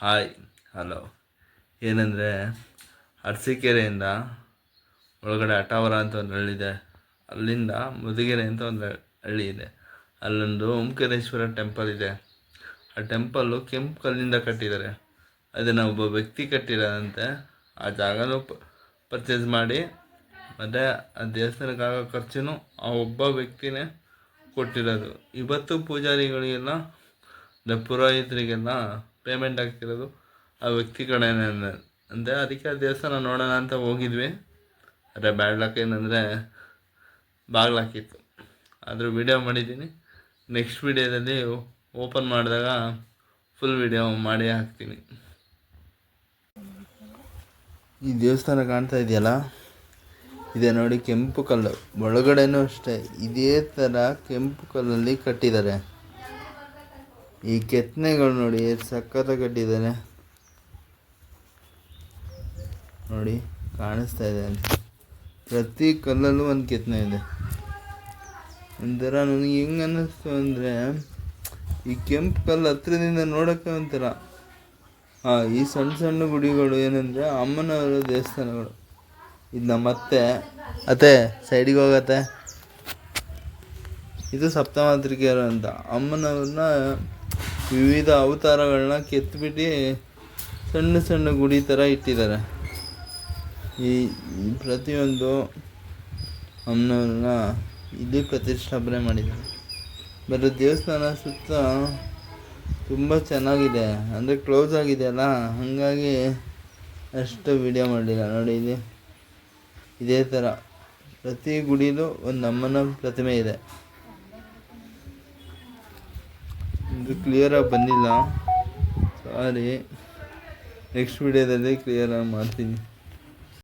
Hi hello ಏನಂದರೆ ಅರಸೀಕೆರೆಯಿಂದ ಒಳಗಡೆ ಅಟಾವರ ಅಂತ ಒಂದು ಹಳ್ಳಿ ಇದೆ. ಅಲ್ಲಿಂದ ಮುದುಗೆರೆ ಅಂತ ಒಂದು ಹಳ್ಳಿ ಇದೆ. ಅಲ್ಲೊಂದು ಓಂಕಾರೇಶ್ವರ ಟೆಂಪಲ್ ಇದೆ. ಆ ಟೆಂಪಲ್ಲು ಕೆಂಪು ಕಲ್ಲಿಂದ ಕಟ್ಟಿದ್ದಾರೆ. ಅದನ್ನು ಒಬ್ಬ ವ್ಯಕ್ತಿ ಕಟ್ಟಿರೋದಂತೆ ಆ ಜಾಗನೂ ಪರ್ಚೇಸ್ ಮಾಡಿ, ಮತ್ತು ಆ ದೇವಸ್ಥಾನಕ್ಕಾಗೋ ಖರ್ಚು ಆ ಒಬ್ಬ ವ್ಯಕ್ತಿನೇ ಕೊಟ್ಟಿರೋದು. ಇವತ್ತು ಪೂಜಾರಿಗಳಿಗೆಲ್ಲ, ಪುರೋಹಿತರಿಗೆಲ್ಲ ಪೇಮೆಂಟ್ ಆಗ್ತಿರೋದು. ಆ ವ್ಯಕ್ತಿ ಕಡೆನೇ ಅಂದರೆ ಅದಕ್ಕೆ ಆ ದೇವಸ್ಥಾನ ನೋಡೋಣ ಅಂತ ಹೋಗಿದ್ವಿ. ಆದರೆ ಬ್ಯಾಡ್ ಲಕ್ ಏನಂದರೆ ಬಾಗ್ಲಾಕಿತ್ತು ಆದರೂ ವಿಡಿಯೋ ಮಾಡಿದ್ದೀನಿ. ನೆಕ್ಸ್ಟ್ ವಿಡಿಯೋದಲ್ಲಿ ಓಪನ್ ಮಾಡಿದಾಗ ಫುಲ್ ವಿಡಿಯೋ ಮಾಡಿ ಹಾಕ್ತೀನಿ. ಈ ದೇವಸ್ಥಾನ ಕಾಣ್ತಾ ಇದೆಯಲ್ಲ? ಇದೆ ನೋಡಿ ಕೆಂಪು ಕಲ್ಲು. ಒಳಗಡೆನೂ ಅಷ್ಟೇ. ಇದೇ ಥರ ಕೆಂಪು ಕಲ್ಲಲ್ಲಿ ಕಟ್ಟಿದ್ದಾರೆ. ಈ ಕೆತ್ತನೆಗಳು ನೋಡಿ ಎಷ್ಟು ಕಟ್ಟಿದ್ದಾನೆ ನೋಡಿ, ಕಾಣಿಸ್ತಾ ಇದೆ ಅಂತ. ಪ್ರತಿ ಕಲ್ಲಲ್ಲೂ ಒಂದು ಕೆತ್ತನೆ ಇದೆ. ಒಂಥರ ನನಗೆ ಹೆಂಗೆ ಅನ್ನಿಸ್ತು ಅಂದರೆ, ಈ ಕೆಂಪು ಕಲ್ಲು ಹತ್ರದಿಂದ ನೋಡೋಕ್ಕೆ ಒಂಥರ. ಹಾಂ ಈ ಸಣ್ಣ ಸಣ್ಣ ಗುಡಿಗಳು ಏನಂದರೆ ಅಮ್ಮನವರ ದೇವಸ್ಥಾನಗಳು. ಇದು ನಮ್ಮ ಅತ್ತೆ ಅತ್ತೆ ಸೈಡಿಗೆ ಹೋಗತ್ತೆ. ಇದು ಸಪ್ತಮಾತ್ರಿಕೆಯರು ಅಂತ. ಅಮ್ಮನವ್ರನ್ನ ವಿವಿಧ ಅವತಾರಗಳನ್ನ ಕೆತ್ತಿಬಿಟ್ಟು ಸಣ್ಣ ಸಣ್ಣ ಗುಡಿ ಥರ ಇಟ್ಟಿದ್ದಾರೆ. ಈ ಪ್ರತಿಯೊಂದು ಅಮ್ಮನವ್ರನ್ನ ಇಲ್ಲಿ ಪ್ರತಿಷ್ಠಾಪನೆ ಮಾಡಿದ್ದಾರೆ. ಬರೀ ದೇವಸ್ಥಾನ ಸುತ್ತ ತುಂಬ ಚೆನ್ನಾಗಿದೆ. ಅಂದರೆ ಕ್ಲೋಸ್ ಆಗಿದೆಯಲ್ಲ ಹಾಗಾಗಿ ಅಷ್ಟು ವಿಡಿಯೋ ಮಾಡಲಿಲ್ಲ. ನೋಡಿ ಇಲ್ಲಿ. ಇದೇ ಥರ ಪ್ರತಿ ಗುಡಿಲೂ ಒಂದು ಅಮ್ಮನ ಪ್ರತಿಮೆ ಇದೆ. ಇದು ಕ್ಲಿಯರಾಗಿ ಬಂದಿಲ್ಲ. ಸಾರಿ ನೆಕ್ಸ್ಟ್ ವಿಡಿಯೋದಲ್ಲಿ ಕ್ಲಿಯರಾಗಿ ಮಾಡ್ತೀನಿ.